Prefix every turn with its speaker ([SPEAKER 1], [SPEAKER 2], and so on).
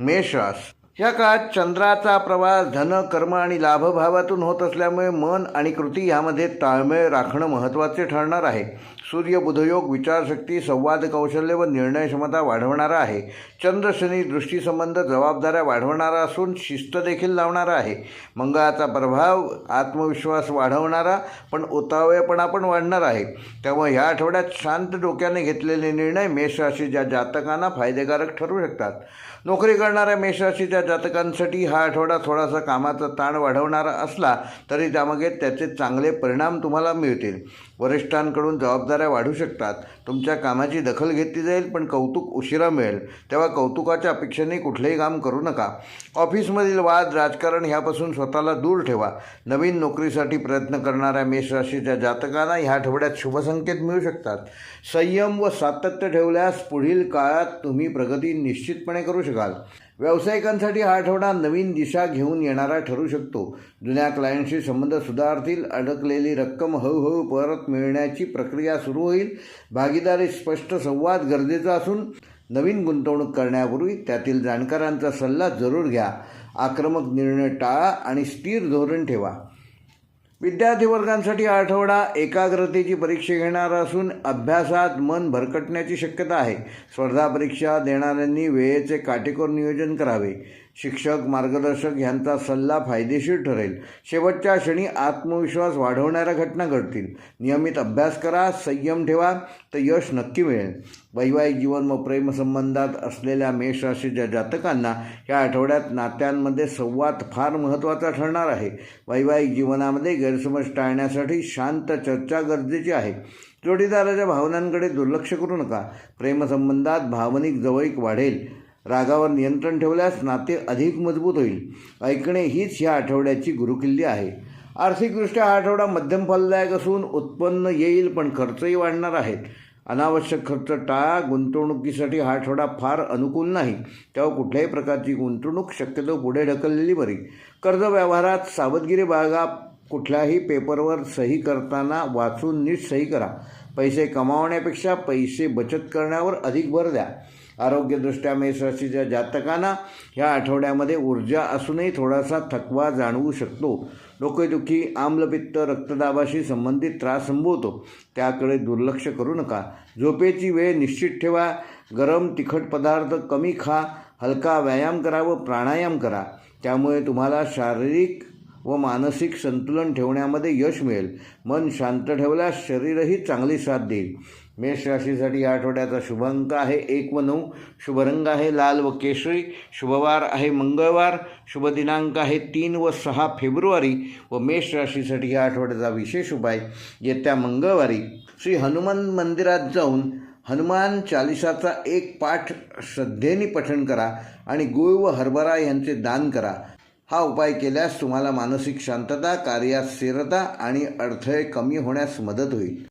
[SPEAKER 1] Mechas या काळात चंद्राचा प्रवास धन कर्म आणि लाभभावातून होत असल्यामुळे मन आणि कृती यामध्ये ताळमेळ राखणं महत्त्वाचे ठरणार आहे. सूर्य बुधयोग विचारशक्ती संवाद कौशल्य व निर्णय क्षमता वाढवणारा आहे. चंद्र शनी दृष्टीसंबंध जबाबदाऱ्या वाढवणारा असून शिस्त देखील लावणारा आहे. मंगळाचा प्रभाव आत्मविश्वास वाढवणारा पण उतावळेपणा पण वाढणार आहे. त्यामुळे ह्या आठवड्यात शांत डोक्याने घेतलेले निर्णय मेषराशीच्या जातकांना फायदेकारक ठरू शकतात. नोकरी करणाऱ्या मेषराशीच्या जातकांसाठी हा आठवडा थोडासा कामाचा ताण वाढवणारा असला तरी त्यामागे त्याचे चांगले परिणाम तुम्हाला मिळतील. वरिष्ठांकडून जबाबदाऱ्या वाढू शकतात. तुमच्या कामाची दखल घेतली जाईल पण कौतुक उशिरा मिळेल. तेव्हा कौतुकाच्या अपेक्षेने कुठलेही काम करू नका. ऑफिसमधील वाद राजकारण ह्यापासून स्वतःला दूर ठेवा. नवीन नोकरीसाठी प्रयत्न करणाऱ्या मेषराशीच्या जातकांना ह्या आठवड्यात शुभसंकेत मिळू शकतात. संयम व सातत्य ठेवल्यास पुढील काळात तुम्ही प्रगती निश्चितपणे करू शकाल. व्यावसायिकांसाठी हा आठवडा नवीन दिशा घेऊन येणारा ठरू शकतो. जुन्या क्लायंटशी संबंध सुधारतील अडकलेली रक्कम हळूहळू परत मिळण्याची प्रक्रिया सुरू होईल. भागीदारी स्पष्ट संवाद गरजेचा असून नवीन गुंतवणूक करण्यापूर्वी त्यातील जाणकारांचा सल्ला जरूर घ्या. आक्रमक निर्णय टाळा आणि स्थिर धोरण ठेवा. विद्यार्थी वर्गांसाठी आठवडा एकाग्रतेची परीक्षा घेणारा असून अभ्यासात मन भरकटण्याची शक्यता आहे. स्पर्धा परीक्षा देणाऱ्यांनी वेळेचे काटेकोर नियोजन करावे. शिक्षक मार्गदर्शक यांचा सल्ला फायदेशीर ठरेल. शेवटच्या क्षणी आत्मविश्वास वाढवणाऱ्या घटना घडतील. नियमित अभ्यास करा संयम ठेवा तर यश नक्की मिळेल. वैवाहिक जीवन व प्रेमसंबंधात असलेल्या मेष राशीच्या जातकांना या आठवड्यात नात्यांमध्ये संवाद फार महत्त्वाचा ठरणार आहे. वैवाहिक जीवनामध्ये गैरसमज टाळण्यासाठी शांत चर्चा गरजेची आहे. जोडीदाराच्या भावनांकडे दुर्लक्ष करू नका. प्रेमसंबंधात भावनिक जवळीक वाढेल. रागावर नियंत्रण ठेवल्यास नाते अधिक मजबूत होईल. ऐकणे हीच ह्या आठवड्याची गुरुकिल्ली आहे. आर्थिकदृष्ट्या हा आठवडा मध्यम फलदायक असून उत्पन्न येईल पण खर्चही वाढणार आहेत. अनावश्यक खर्च टाळा. गुंतवणुकीसाठी हा आठवडा फार अनुकूल नाही. तेव्हा कुठल्याही प्रकारची गुंतवणूक शक्यतो पुढे ढकललेली बरी. कर्ज व्यवहारात सावधगिरी बाळगा. कुठल्याही पेपरवर सही करताना वाचून नीट सही करा. पैसे कमावण्यापेक्षा पैसे बचत करण्यावर अधिक भर द्या. आरोग्यदृष्ट्या मेषराशीच्या जातकांना ह्या आठवड्यामध्ये ऊर्जा असूनही थोडासा थकवा जाणवू शकतो. डोकेदुखी आम्लपित्त रक्तदाबाशी संबंधित त्रास संभवतो. त्याकडे दुर्लक्ष करू नका. झोपेची वेळ निश्चित ठेवा. गरम तिखट पदार्थ कमी खा. हलका व्यायाम करा व प्राणायाम करा. त्यामुळे तुम्हाला शारीरिक व मानसिक संतुलन ठेवण्यामध्ये यश मिळेल. मन शांत ठेवल्यास शरीरही चांगली साथ देईल. मेष राशीसाठी या आठवड्याचा शुभ अंक आहे एक व नऊ. शुभरंग आहे लाल व केशरी. शुभवार आहे मंगळवार. शुभ दिनांक आहे तीन व सहा फेब्रुवारी. व मेष राशीसाठी या आठवड्याचा विशेष उपाय येत्या मंगळवारी श्री हनुमान मंदिरात जाऊन हनुमान चालिसाचा एक पाठ श्रद्धेने पठण करा आणि गुळ व हरभरा यांचे दान करा. हा उपाय केल्यास तुम्हाला मानसिक शांतता कार्यात स्थिरता आणि अडथळे कमी होण्यास मदत होईल.